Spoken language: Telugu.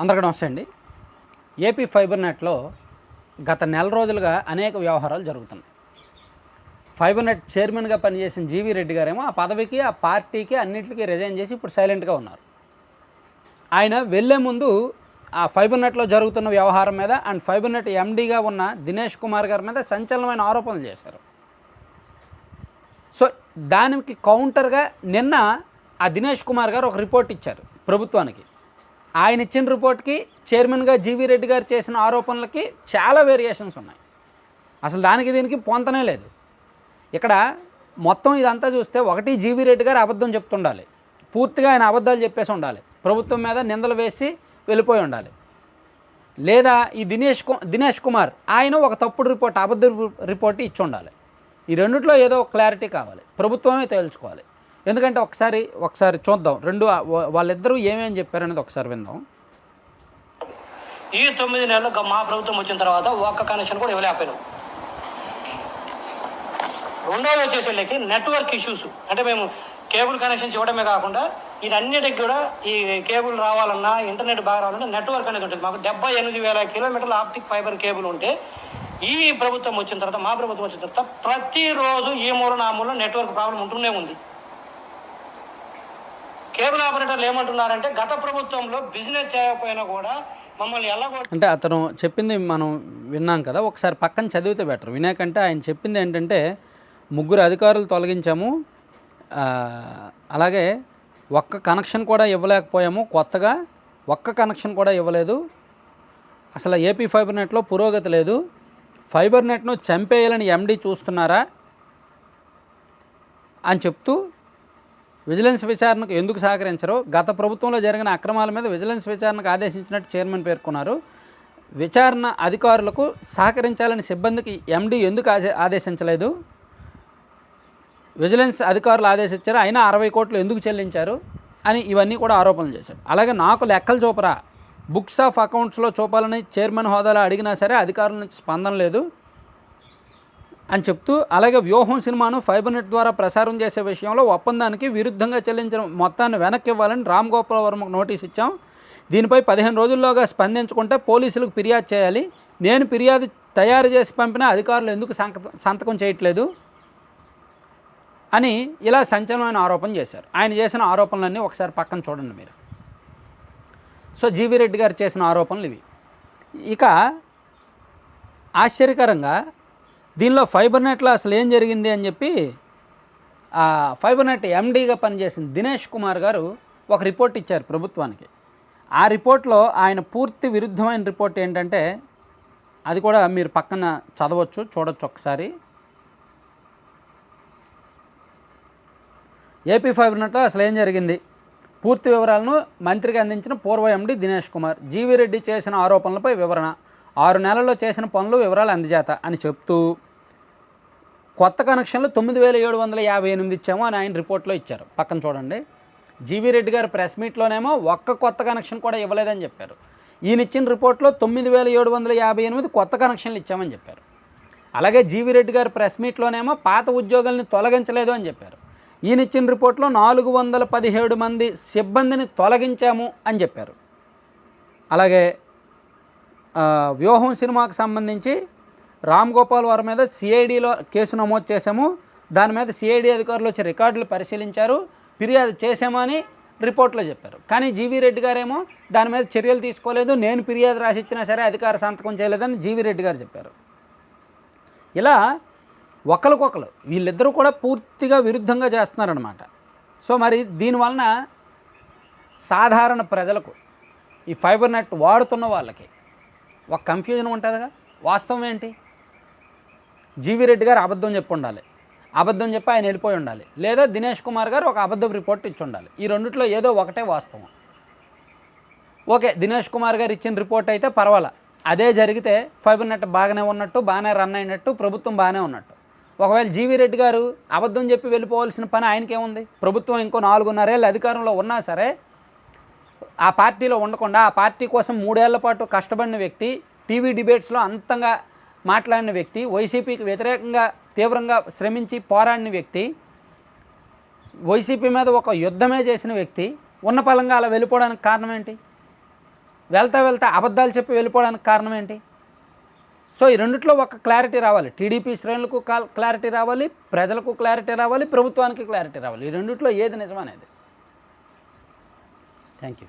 అందరికీ నమస్తే అండి. ఏపీ ఫైబర్ నెట్లో గత నెల రోజులుగా అనేక వ్యవహారాలు జరుగుతున్నాయి. ఫైబర్ నెట్ చైర్మన్గా పనిచేసిన జీవీ రెడ్డి గారేమో ఆ పదవికి ఆ పార్టీకి అన్నింటికి రిజైన్ చేసి ఇప్పుడు సైలెంట్గా ఉన్నారు. ఆయన వెళ్ళే ముందు ఆ ఫైబర్ నెట్లో జరుగుతున్న వ్యవహారం మీద అండ్ ఫైబర్ నెట్ ఎండీగా ఉన్న దినేష్ కుమార్ గారి మీద సంచలనమైన ఆరోపణలు చేశారు. సో దానికి కౌంటర్గా నిన్న ఆ దినేష్ కుమార్ గారు ఒక రిపోర్ట్ ఇచ్చారు ప్రభుత్వానికి. ఆయన ఇచ్చిన రిపోర్ట్కి చైర్మన్గా జీవీ రెడ్డి గారు చేసిన ఆరోపణలకి చాలా వేరియేషన్స్ ఉన్నాయి. అసలు దానికి దీనికి పొంతనే లేదు. ఇక్కడ మొత్తం ఇదంతా చూస్తే ఒకటి జీవీ రెడ్డి గారు అబద్ధం చెప్తుండాలి. పూర్తిగా ఆయన అబద్ధాలు చెప్పేసి ఉండాలి. ప్రభుత్వం మీద నిందలు వేసి వెళ్ళిపోయి ఉండాలి. లేదా ఈ దినేష్కు దినేష్ కుమార్ ఆయన ఒక తప్పుడు రిపోర్ట్ అబద్ధ రిపోర్ట్ ఇచ్చి ఉండాలి. ఈ రెండిట్లో ఏదో క్లారిటీ కావాలి. ప్రభుత్వమే తేల్చుకోవాలి. ఎందుకంటే ఒకసారి ఒకసారి చూద్దాం. రెండు వాళ్ళిద్దరూ ఏమేమి చెప్పారనేది ఒకసారి విందాం. ఈ తొమ్మిది నెలలు మా ప్రభుత్వం వచ్చిన తర్వాత ఒక్క కనెక్షన్ కూడా ఇవ్వలేకపోయినాం. రెండోది వచ్చేసరికి నెట్వర్క్ ఇష్యూస్ అంటే మేము కేబుల్ కనెక్షన్స్ ఇవ్వడమే కాకుండా ఇదన్నిటికి కూడా ఈ కేబుల్ రావాలన్నా ఇంటర్నెట్ బాగా రావాలన్నా నెట్వర్క్ అనేది ఉంటుంది. మాకు డెబ్బై ఎనిమిది వేల కిలోమీటర్ల ఆప్టిక్ ఫైబర్ కేబుల్ ఉంటే ఈ ప్రభుత్వం వచ్చిన తర్వాత మా ప్రభుత్వం వచ్చిన తర్వాత ప్రతిరోజు ఈ మూల ఆ మూల నెట్వర్క్ ప్రాబ్లం ఉంటూనే ఉంది. కేబుల్ ఆపరేటర్లు ఏమంటున్నారంటే గత ప్రభుత్వంలో బిజినెస్ చేయకపోయినా కూడా మమ్మల్ని ఎల్లగొట్టి అంటే అతను చెప్పింది మనం విన్నాం కదా ఒకసారి పక్కన చదివితే బెటర్. వినాకంటే ఆయన చెప్పింది ఏంటంటే ముగ్గురు అధికారులు తొలగించాము అలాగే ఒక్క కనెక్షన్ కూడా ఇవ్వలేకపోయాము కొత్తగా ఒక్క కనెక్షన్ కూడా ఇవ్వలేదు. అసలు ఏపీ ఫైబర్ నెట్లో పురోగతి లేదు. ఫైబర్ నెట్ను చంపేయాలని ఎండీ చూస్తున్నారా అని చెప్తూ విజిలెన్స్ విచారణకు ఎందుకు సహకరించరు గత ప్రభుత్వంలో జరిగిన అక్రమాల మీద విజిలెన్స్ విచారణకు ఆదేశించినట్టు చైర్మన్ పేర్కొన్నారు. విచారణ అధికారులకు సహకరించాలని సిబ్బందికి ఎండీ ఎందుకు ఆదేశించలేదు? విజిలెన్స్ అధికారులు ఆదేశించారు అయినా అరవై కోట్లు ఎందుకు చెల్లించారు అని ఇవన్నీ కూడా ఆరోపణలు చేశారు. అలాగే నాకు లెక్కలు చూపరా. బుక్స్ ఆఫ్ అకౌంట్స్లో చూపాలని చైర్మన్ హోదాలో అడిగినా సరే అధికారుల నుంచి స్పందన లేదు. అని చెప్తూ అలాగే వ్యూహం సినిమాను ఫైబర్ నెట్ ద్వారా ప్రసారం చేసే విషయంలో ఒప్పందానికి విరుద్ధంగా చెల్లించిన మొత్తాన్ని వెనక్కి ఇవ్వాలని రామ్ గోపాల్ వర్మకు నోటీస్ ఇచ్చాం. దీనిపై పదిహేను రోజుల్లోగా స్పందించుకుంటే పోలీసులకు ఫిర్యాదు చేయాలి. నేను ఫిర్యాదు తయారు చేసి పంపిన అధికారులు ఎందుకు సంతకం చేయట్లేదు? అని ఇలా సంచలనమైన ఆరోపణ చేశారు. ఆయన చేసిన ఆరోపణలన్నీ ఒకసారి పక్కన చూడండి మీరు. సో జీవి రెడ్డి గారు చేసిన ఆరోపణలు ఇవి. ఇక ఆశ్చర్యకరంగా దీనిలో ఫైబర్ నెట్లో అసలు ఏం జరిగింది అని చెప్పి ఆ ఫైబర్ నెట్ ఎండీగా పనిచేసిన దినేష్ కుమార్ గారు ఒక రిపోర్ట్ ఇచ్చారు ప్రభుత్వానికి. ఆ రిపోర్ట్లో ఆయన పూర్తి విరుద్ధమైన రిపోర్ట్ ఏంటంటే అది కూడా మీరు పక్కన చదవచ్చు చూడొచ్చు ఒకసారి. ఏపీ ఫైబర్ నెట్లో అసలు ఏం జరిగింది? పూర్తి వివరాలను మంత్రికి అందించిన పూర్వ ఎండి దినేష్ కుమార్ జీవీరెడ్డి చేసిన ఆరోపణలపై వివరణ ఆరు నెలల్లో చేసిన పనులు వివరాలు అందజేత అని చెప్తూ కొత్త కనెక్షన్లు తొమ్మిది వేల ఏడు వందల యాభై ఎనిమిది ఇచ్చాము అని ఆయన రిపోర్ట్లో ఇచ్చారు. పక్కన చూడండి. జీవీ రెడ్డి గారు ప్రెస్ మీట్లోనేమో ఒక్క కొత్త కనెక్షన్ కూడా ఇవ్వలేదని చెప్పారు. ఈయన ఇచ్చిన రిపోర్ట్లో తొమ్మిది వేల ఏడు వందల యాభై ఎనిమిది కొత్త కనెక్షన్లు ఇచ్చామని చెప్పారు. అలాగే జీవీ రెడ్డి గారు ప్రెస్ మీట్లోనేమో పాత ఉద్యోగుల్ని తొలగించలేదు అని చెప్పారు. ఈయన ఇచ్చిన రిపోర్ట్లో నాలుగు వందల పదిహేడు మంది సిబ్బందిని తొలగించాము అని చెప్పారు. అలాగే వ్యూహం సినిమాకు సంబంధించి రామ్ గోపాల్ వారి మీద సిఐడిలో కేసు నమోదు చేశాము. దాని మీద సిఐడి అధికారులు వచ్చి రికార్డులు పరిశీలించారు. ఫిర్యాదు చేశామని రిపోర్ట్లో చెప్పారు. కానీ జీవీ రెడ్డి గారేమో దాని మీద చర్యలు తీసుకోలేదు. నేను ఫిర్యాదు రాసిచ్చినా సరే అధికార సంతకం చేయలేదని జీవీ రెడ్డి గారు చెప్పారు. ఇలా ఒకరికొకరు వీళ్ళిద్దరూ కూడా పూర్తిగా విరుద్ధంగా చేస్తున్నారనమాట సో మరి దీనివలన సాధారణ ప్రజలకు ఈ ఫైబర్ నెట్ వాడుతున్న వాళ్ళకి ఒక కన్ఫ్యూజన్ ఉంటుందిగా? వాస్తవం ఏంటి? జీవీ రెడ్డి గారు అబద్ధం చెప్పి ఉండాలి. అబద్ధం చెప్పి ఆయన వెళ్ళిపోయి ఉండాలి. లేదా దినేష్ కుమార్ గారు ఒక అబద్ధం రిపోర్ట్ ఇచ్చి ఉండాలి. ఈ రెండిట్లో ఏదో ఒకటే వాస్తవం. ఓకే దినేష్ కుమార్ గారు ఇచ్చిన రిపోర్ట్ అయితే పర్వాలా? అదే జరిగితే ఫైబర్ నెట్ బాగానే ఉన్నట్టు బాగానే రన్ అయినట్టు ప్రభుత్వం బాగానే ఉన్నట్టు. ఒకవేళ జీవీ రెడ్డి గారు అబద్ధం చెప్పి వెళ్ళిపోవాల్సిన పని ఆయనకేముంది? ప్రభుత్వం ఇంకో నాలుగున్నరేళ్ళు అధికారంలో ఉన్నా సరే ఆ పార్టీలో ఉండకుండా ఆ పార్టీ కోసం మూడేళ్ళ పాటు కష్టపడిన వ్యక్తి టీవీ డిబేట్స్లో అంతంగా మాట్లాడిన వ్యక్తి వైసీపీకి వ్యతిరేకంగా తీవ్రంగా శ్రమించి పోరాడిన వ్యక్తి వైసీపీ మీద ఒక యుద్ధమే చేసిన వ్యక్తి ఉన్న పలంగా అలా వెళ్ళిపోవడానికి కారణం ఏంటి? వెళ్తా వెళ్తా అబద్ధాలు చెప్పి వెళ్ళిపోవడానికి కారణం ఏంటి? సో ఈ రెండిట్లో ఒక క్లారిటీ రావాలి. టీడీపీ శ్రేణులకు క్లారిటీ రావాలి ప్రజలకు క్లారిటీ రావాలి ప్రభుత్వానికి క్లారిటీ రావాలి. ఈ రెండిట్లో ఏది నిజమనేది. Thank you